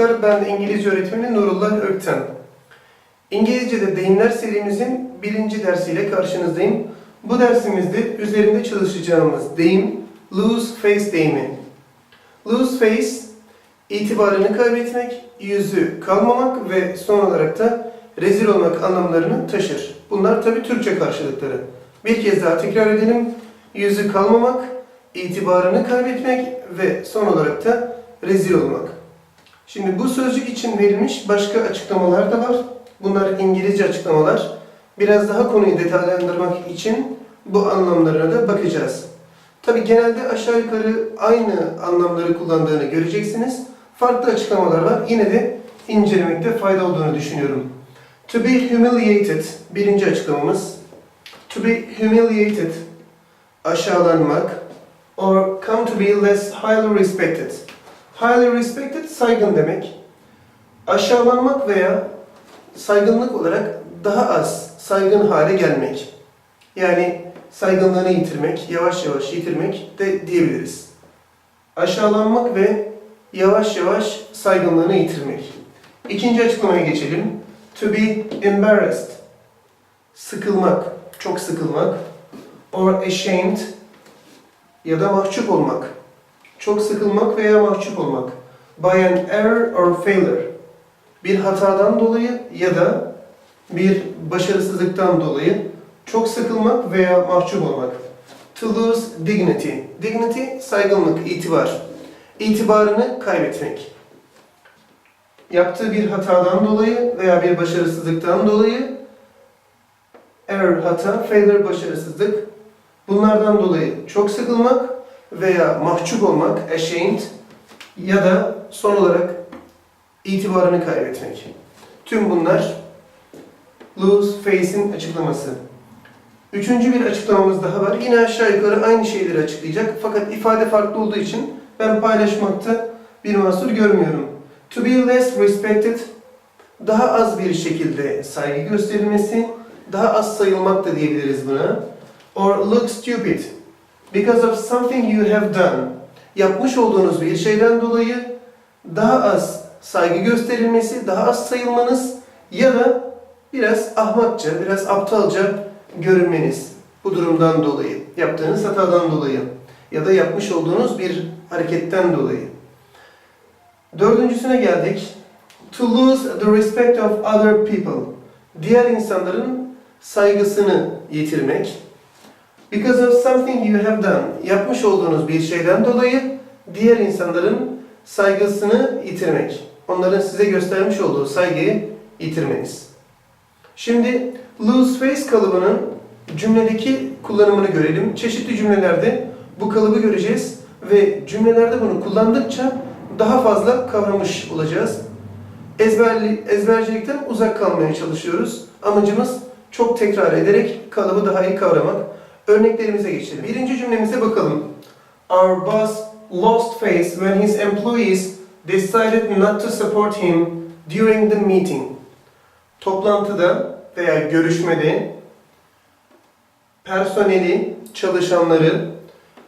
arkadaşlar. Ben İngilizce öğretmeni Nurullah Ökten. İngilizce'de deyimler serimizin birinci dersiyle karşınızdayım. Bu dersimizde üzerinde çalışacağımız deyim lose face deyimi. Lose face, itibarını kaybetmek, yüzü kalmamak ve son olarak da rezil olmak anlamlarını taşır. Bunlar tabi Türkçe karşılıkları. Bir kez daha tekrar edelim. Yüzü kalmamak, itibarını kaybetmek ve son olarak da rezil olmak. Şimdi bu sözcük için verilmiş başka açıklamalar da var. Bunlar İngilizce açıklamalar. Biraz daha konuyu detaylandırmak için bu anlamlara da bakacağız. Tabi genelde aşağı yukarı aynı anlamları kullandığını göreceksiniz. Farklı açıklamalar var. Yine de incelemekte fayda olduğunu düşünüyorum. To be humiliated, birinci açıklamamız. To be humiliated, aşağılanmak. Or come to be less highly respected. Highly respected, saygın demek. Aşağılanmak veya saygınlık olarak daha az saygın hale gelmek. Yani saygınlığını yitirmek, yavaş yavaş yitirmek de diyebiliriz. Aşağılanmak ve yavaş yavaş saygınlığını yitirmek. İkinci açıklamaya geçelim. To be embarrassed. Sıkılmak, çok sıkılmak. Or ashamed ya da mahcup olmak. Çok sıkılmak veya mahcup olmak. By an error or failure. Bir hatadan dolayı ya da bir başarısızlıktan dolayı çok sıkılmak veya mahcup olmak. To lose dignity. Dignity, saygınlık, itibar. İtibarını kaybetmek. Yaptığı bir hatadan dolayı veya bir başarısızlıktan dolayı error, hata, failure, başarısızlık. Bunlardan dolayı çok sıkılmak veya mahcup olmak, ashamed ya da son olarak itibarını kaybetmek. Tüm bunlar lose face'in açıklaması. Üçüncü bir açıklamamız daha var. Yine aşağı yukarı aynı şeyleri açıklayacak. Fakat ifade farklı olduğu için ben paylaşmakta bir mahsur görmüyorum. To be less respected, daha az bir şekilde saygı gösterilmesi, daha az sayılmak da diyebiliriz buna. Or look stupid, because of something you have done. Yapmış olduğunuz bir şeyden dolayı daha az saygı gösterilmesi, daha az sayılmanız ya da biraz ahmakça, biraz aptalca görünmeniz bu durumdan dolayı, yaptığınız hatadan dolayı ya da yapmış olduğunuz bir hareketten dolayı. Dördüncüsüne geldik. To lose the respect of other people. Diğer insanların saygısını yitirmek. Because of something you have done. Yapmış olduğunuz bir şeyden dolayı diğer insanların saygısını yitirmek. Onların size göstermiş olduğu saygıyı yitirmeniz. Şimdi lose face kalıbının cümledeki kullanımını görelim. Çeşitli cümlelerde bu kalıbı göreceğiz ve cümlelerde bunu kullandıkça daha fazla kavramış olacağız. Ezberli, ezbercilikten uzak kalmaya çalışıyoruz. Amacımız çok tekrar ederek kalıbı daha iyi kavramak. Örneklerimize geçelim. Birinci cümlemize bakalım. Our boss lost face when his employees decided not to support him during the meeting. Toplantıda veya görüşmede personeli, çalışanları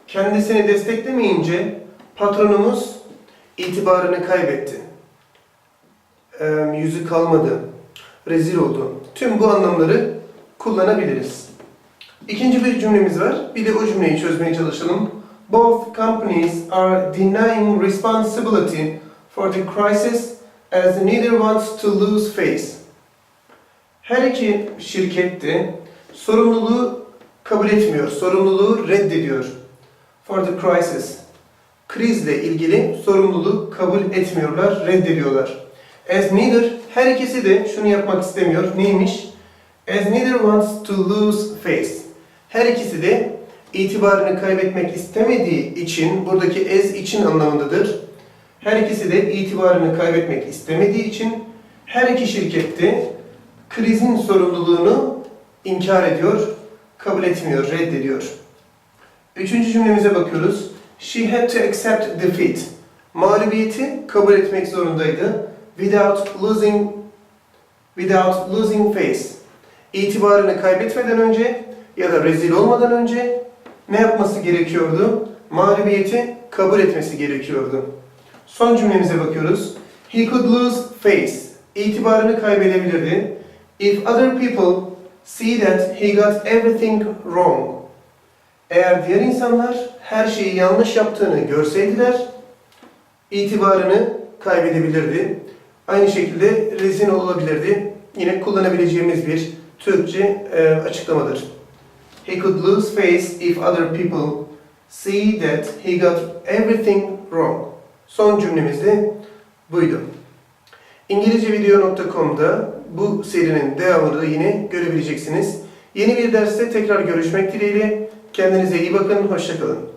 kendisini desteklemeyince patronumuz itibarını kaybetti. Ee, yüzü kalmadı, rezil oldu. Tüm bu anlamları kullanabiliriz. İkinci bir cümlemiz var. Bir de o cümleyi çözmeye çalışalım. Both companies are denying responsibility for the crisis as neither wants to lose face. Her iki şirket de sorumluluğu kabul etmiyor, sorumluluğu reddediyor. For the crisis. Krizle ilgili sorumluluğu kabul etmiyorlar, reddediyorlar. As neither, her ikisi de şunu yapmak istemiyor. Neymiş? As neither wants to lose face. Her ikisi de itibarını kaybetmek istemediği için, buradaki as için anlamındadır. Her ikisi de itibarını kaybetmek istemediği için her iki şirkette krizin sorumluluğunu inkar ediyor, kabul etmiyor, reddediyor. Üçüncü cümlemize bakıyoruz. She had to accept defeat. Mağlubiyeti kabul etmek zorundaydı. Without losing without losing face. İtibarını kaybetmeden önce ya da rezil olmadan önce ne yapması gerekiyordu? Mağlubiyeti kabul etmesi gerekiyordu. Son cümlemize bakıyoruz. He could lose face. İtibarını kaybedebilirdi. If other people see that he got everything wrong. Eğer diğer insanlar her şeyi yanlış yaptığını görseydiler, itibarını kaybedebilirdi. Aynı şekilde rezil olabilirdi. Yine kullanabileceğimiz bir Türkçe e, açıklamadır. He could lose face if other people see that he got everything wrong. Son cümlemiz de buydu. İngilizcevideo.com'da bu serinin devamını yine görebileceksiniz. Yeni bir derste tekrar görüşmek dileğiyle. Kendinize iyi bakın, hoşçakalın.